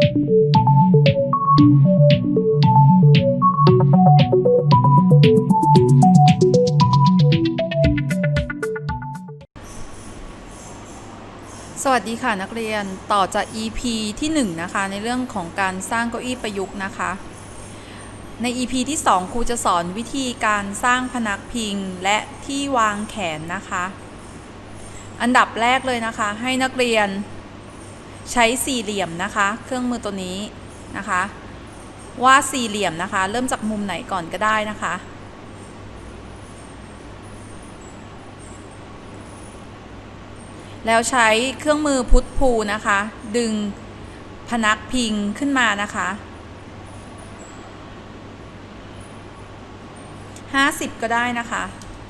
สวัสดีค่ะนักเรียนต่อจาก EP ที่ 1 นะคะ ในเรื่องของการสร้างเก้าอี้ประยุกต์นะคะ ใน EP ที่ 2 ครูจะสอนวิธีการสร้างพนักพิงและที่วางแขนนะคะ อันดับแรกเลยนะคะ ให้นักเรียน ใช้สี่เหลี่ยมนะคะ เครื่องมือตัวนี้นะคะ วาดสี่เหลี่ยมนะคะ เริ่มจากมุมไหนก่อนก็ได้นะคะ แล้วใช้เครื่องมือพุทพูนะคะ ดึงพนักพิงขึ้นมานะคะ50ก็ได้นะคะ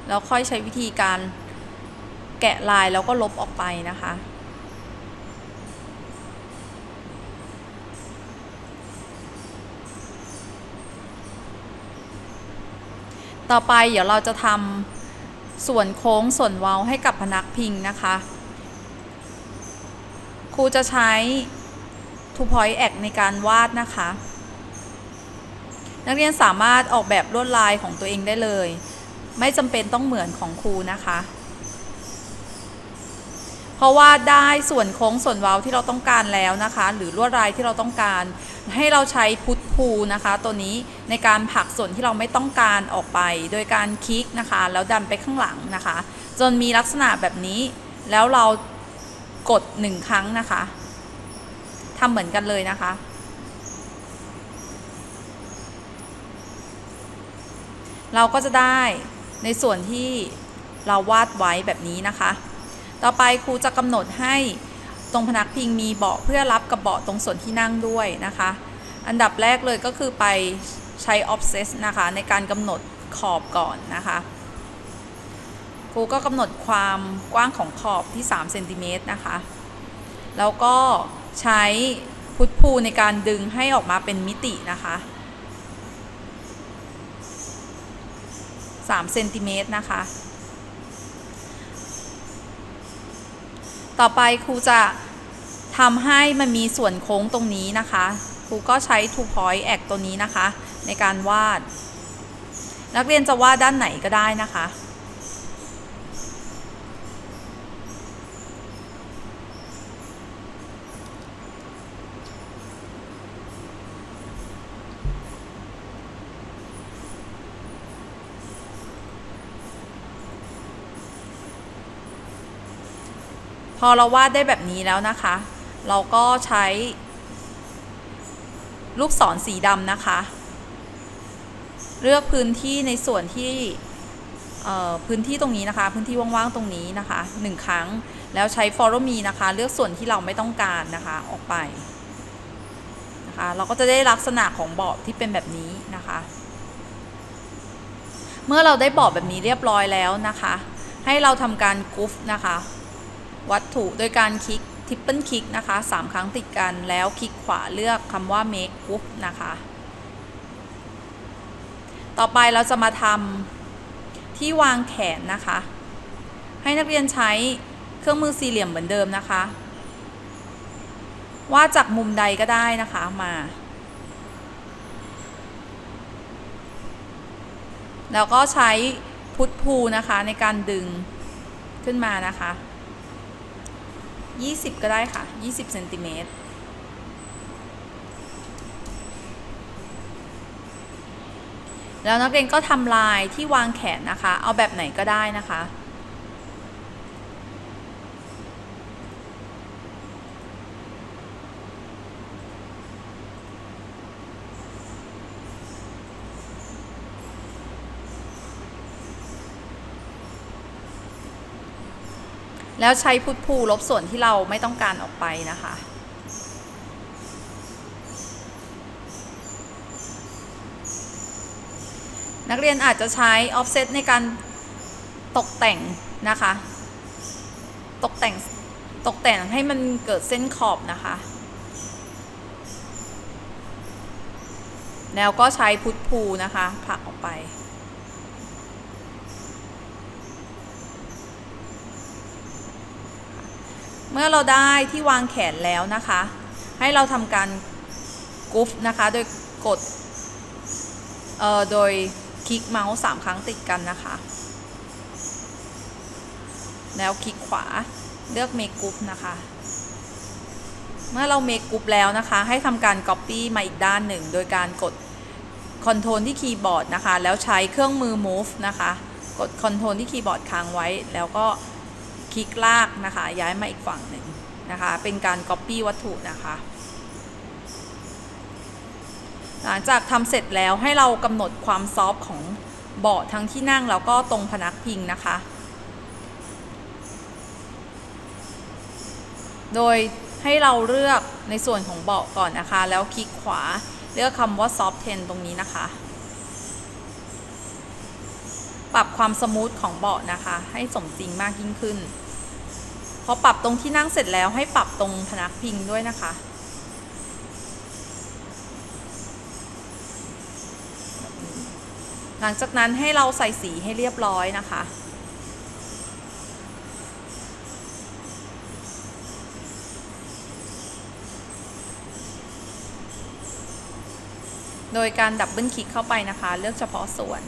แล้วค่อยใช้วิธีการแกะลายแล้วก็ลบออกไปนะคะ ต่อไปเดี๋ยวเราจะทำส่วนโค้งส่วนเว้าให้กับพนักพิงนะคะ ครูจะใช้ two point act ในการวาดนะคะ นักเรียนสามารถออกแบบลวดลายของตัวเองได้เลย ไม่จำเป็นต้องเหมือนของครูนะคะเพราะว่าได้ส่วนโค้งส่วนเว้าที่เราต้องการแล้วนะคะ หรือลวดลายที่เราต้องการ ให้เราใช้พุทพูนะคะ ตัวนี้ในการผลักส่วนที่เราไม่ต้องการออกไป โดยการคลิกนะคะ แล้วดันไปข้างหลังนะคะ จนมีลักษณะแบบนี้ แล้วเรากดหนึ่งครั้งนะคะทำเหมือนกันเลยนะคะ เราก็จะได้ในส่วนที่เราวาดไว้แบบนี้นะคะ ต่อไปครูจะกำหนดให้ ตรงพนักพิงมีเบาะเพื่อรับกับเบาะตรงส่วนที่นั่งด้วยนะคะ อันดับแรกเลยก็คือไปใช้ offset นะคะ ในการกำหนดขอบก่อนนะคะครูก็กำหนดความกว้างของขอบที่3เซนติเมตรนะคะ แล้วก็ใช้พุทพูในการดึงให้ออกมาเป็นมิตินะคะ3เซนติเมตรนะคะ ต่อไปครูจะ ทำให้มันมีส่วนโค้งตรงนี้นะคะครูก็ใช้ two point act ตัวนี้นะคะ ในการวาด นักเรียนจะวาดด้านไหนก็ได้นะคะพอเราวาดได้แบบนี้แล้วนะคะ เราก็ใช้ ลูกศรสีดำนะคะ เลือกพื้นที่ในส่วนที่พื้นที่ตรงนี้นะคะ พื้นที่ว่างๆตรงนี้นะคะหนึ่งครั้งแล้วใช้ follow me นะคะ เลือกส่วนที่เราไม่ต้องการนะคะออกไปนะคะ เราก็จะได้ลักษณะของเบาะที่เป็นแบบนี้นะคะ เมื่อเราได้เบาะแบบนี้เรียบร้อยแล้วนะคะ ให้เราทำการกรุ๊ฟนะคะ วัตถุโดยการคลิก ทิปเปิลคลิกนะคะ 3 ครั้งติดกันแล้วคลิกขวาเลือกคำว่า make group นะคะ ต่อไปเราจะมาทำที่วางแขนนะคะ ให้นักเรียนใช้เครื่องมือสี่เหลี่ยมเหมือนเดิมนะคะ ว่าจากมุมใดก็ได้นะคะมาแล้วก็ใช้พุทพูนะคะในการดึงขึ้นมานะคะ 20 ก็ได้ค่ะ 20เซนติเมตรแล้วนักเรียนก็ทำลายที่วางแขนนะคะ เอาแบบไหนก็ได้นะคะ แล้วใช้พุทพูลบส่วนที่เราไม่ต้องการออกไปนะคะ นักเรียนอาจจะใช้ offset ในการตกแต่งนะคะ ตกแต่งตกแต่งให้มันเกิดเส้นขอบนะคะ แล้วก็ใช้พุทพูนะคะผลักออกไป เมื่อเราได้ที่วางแขนแล้วนะคะ ให้เราทำการกรุ๊ปนะคะ โดยกด เอ่อ โดยคลิกเมาส์สามครั้งติดกันนะคะ แล้วคลิกขวาเลือก Make Group นะคะ เมื่อเรา Make Group แล้วนะคะ ให้ทำการ Copy มาอีกด้านหนึ่ง โดยการกด Ctrl ที่คีย์บอร์ดนะคะ แล้วใช้เครื่องมือ Move นะคะ กด Ctrl ที่คีย์บอร์ดค้างไว้ แล้วก็ ลิกลากนะคะ ย้ายมาอีกฝั่งหนึ่งนะคะ เป็นการ Copy วัตถุนะคะหลังจากทำเสร็จแล้วให้เรากำหนดความซอฟของเบาะทั้งที่นั่งแล้วก็ตรงพนักพิงนะคะ โดยให้เราเลือกในส่วนของเบาะก่อนนะคะ แล้วคลิกขวาเลือกคำว่า soft 10 ตรงนี้นะคะ ปรับความสมูทของเบาะนะคะ ให้สมจริงมากยิ่งขึ้น อปรับตรงที่นั่งเสร็จแล้วให้ปรับตรงพนักพิงด้วยนะคะ หลังจากนั้นให้เราใส่สีให้เรียบร้อยนะคะโดยการดับเบิลคลิกเข้าไปนะคะ เลือกเฉพาะส่วน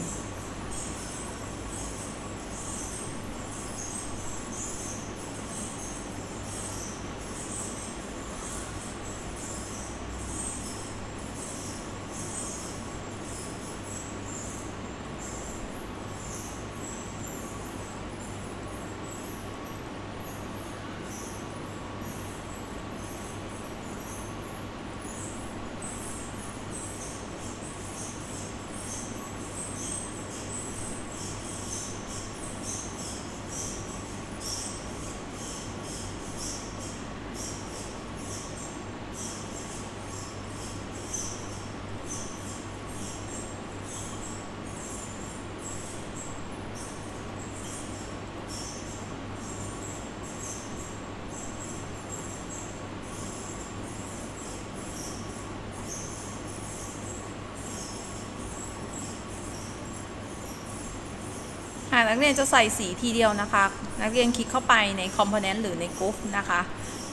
หากนักเรียนจะใส่สีทีเดียวนะคะ นักเรียนคลิกเข้าไปใน Component หรือใน Group นะคะ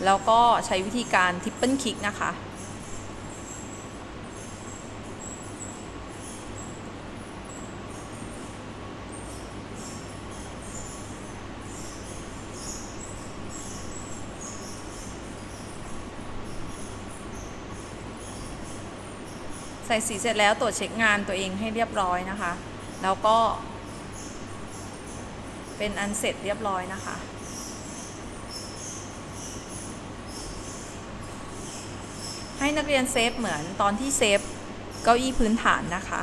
แล้วก็ใช้วิธีการ Triple คลิกนะคะใส่สีเสร็จแล้วตรวจเช็คงานตัวเองให้เรียบร้อยนะคะ แล้วก็ เป็นอันเสร็จเรียบร้อยนะคะ ให้นักเรียนเซฟเหมือนตอนที่เซฟเก้าอี้พื้นฐานนะคะ